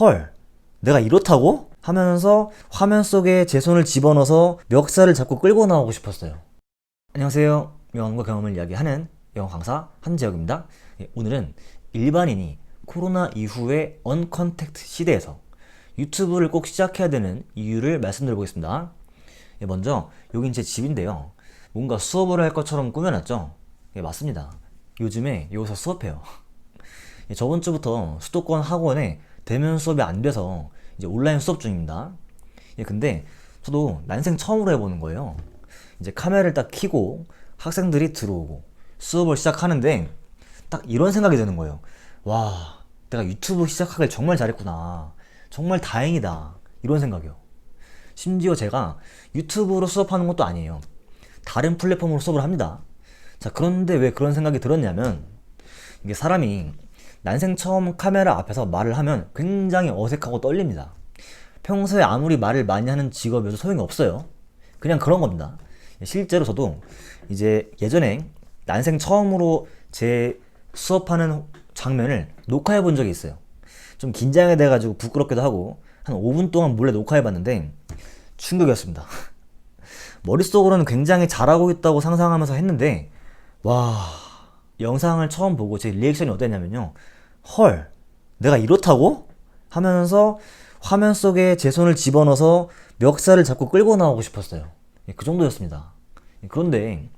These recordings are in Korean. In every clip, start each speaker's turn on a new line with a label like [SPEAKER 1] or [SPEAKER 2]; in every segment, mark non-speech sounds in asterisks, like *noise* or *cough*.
[SPEAKER 1] 헐, 내가 이렇다고? 하면서 화면 속에 제 손을 집어넣어서 멱살을 잡고 끌고 나오고 싶었어요. 안녕하세요. 영어과 경험을 이야기하는 영어 강사 한재혁입니다. 예, 오늘은 일반인이 코로나 이후의 언컨택트 시대에서 유튜브를 꼭 시작해야 되는 이유를 말씀드려 보겠습니다. 예, 먼저 여긴 제 집인데요. 뭔가 수업을 할 것처럼 꾸며놨죠? 예, 맞습니다. 요즘에 여기서 수업해요. *laughs* 예, 저번 주부터 수도권 학원에 대면 수업이 안 돼서 이제 온라인 수업 중입니다. 예, 근데 저도 난생 처음으로 해보는 거예요. 이제 카메라를 딱 켜고 학생들이 들어오고 수업을 시작하는데 딱 이런 생각이 드는 거예요. 와, 내가 유튜브 시작하길 정말 잘했구나. 정말 다행이다. 이런 생각이요. 심지어 제가 유튜브로 수업하는 것도 아니에요. 다른 플랫폼으로 수업을 합니다. 자, 그런데 왜 그런 생각이 들었냐면, 이게 사람이 난생 처음 카메라 앞에서 말을 하면 굉장히 어색하고 떨립니다. 평소에 아무리 말을 많이 하는 직업이어도 소용이 없어요. 그냥 그런 겁니다. 실제로 저도 이제 예전에 난생 처음으로 제 수업하는 장면을 녹화해 본 적이 있어요. 좀 긴장이 돼가지고 부끄럽기도 하고 한 5분 동안 몰래 녹화해 봤는데 충격이었습니다. *laughs* 머릿속으로는 굉장히 잘하고 있다고 상상하면서 했는데 와 영상을 처음 보고 제 리액션이 어땠냐면요 헐 내가 이렇다고? 하면서 화면 속에 제 손을 집어넣어서 멱살을 잡고 끌고 나오고 싶었어요 예, 그 정도였습니다 예, 그런데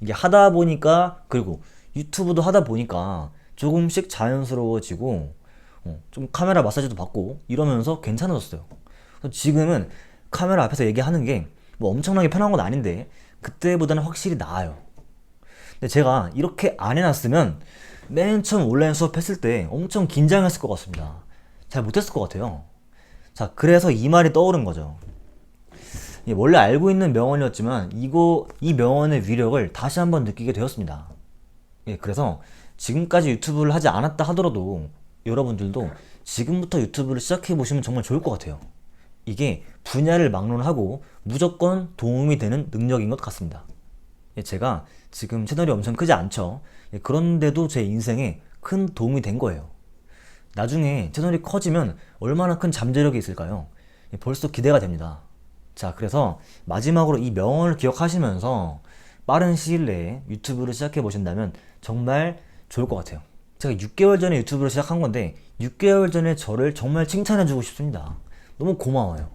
[SPEAKER 1] 이게 하다 보니까 그리고 유튜브도 하다 보니까 조금씩 자연스러워지고 어, 좀 카메라 마사지도 받고 이러면서 괜찮아졌어요 지금은 카메라 앞에서 얘기하는 게 뭐 엄청나게 편한 건 아닌데 그때보다는 확실히 나아요. 근데 제가 이렇게 안 해놨으면 맨 처음 온라인 수업했을 때 엄청 긴장했을 것 같습니다. 잘 못했을 것 같아요. 자, 그래서 이 말이 떠오른 거죠. 예, 원래 알고 있는 명언이었지만 이거 이 명언의 위력을 다시 한번 느끼게 되었습니다. 예, 그래서 지금까지 유튜브를 하지 않았다 하더라도 여러분들도 지금부터 유튜브를 시작해 보시면 정말 좋을 것 같아요. 이게 분야를 막론하고 무조건 도움이 되는 능력인 것 같습니다. 예, 제가 지금 채널이 엄청 크지 않죠. 예, 그런데도 제 인생에 큰 도움이 된 거예요. 나중에 채널이 커지면 얼마나 큰 잠재력이 있을까요? 예, 벌써 기대가 됩니다. 자, 그래서 마지막으로 이 명언을 기억하시면서 빠른 시일 내에 유튜브를 시작해 보신다면 정말 좋을 것 같아요. 제가 6개월 전에 유튜브를 시작한 건데 6개월 전에 저를 정말 칭찬해 주고 싶습니다. 너무 고마워요.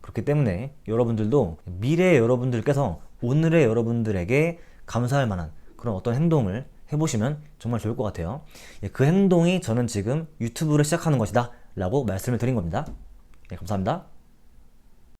[SPEAKER 1] 그렇기 때문에 여러분들도 미래의 여러분들께서 오늘의 여러분들에게 감사할 만한 그런 어떤 행동을 해보시면 정말 좋을 것 같아요. 예, 그 행동이 저는 지금 유튜브를 시작하는 것이다 라고 말씀을 드린 겁니다. 네, 감사합니다.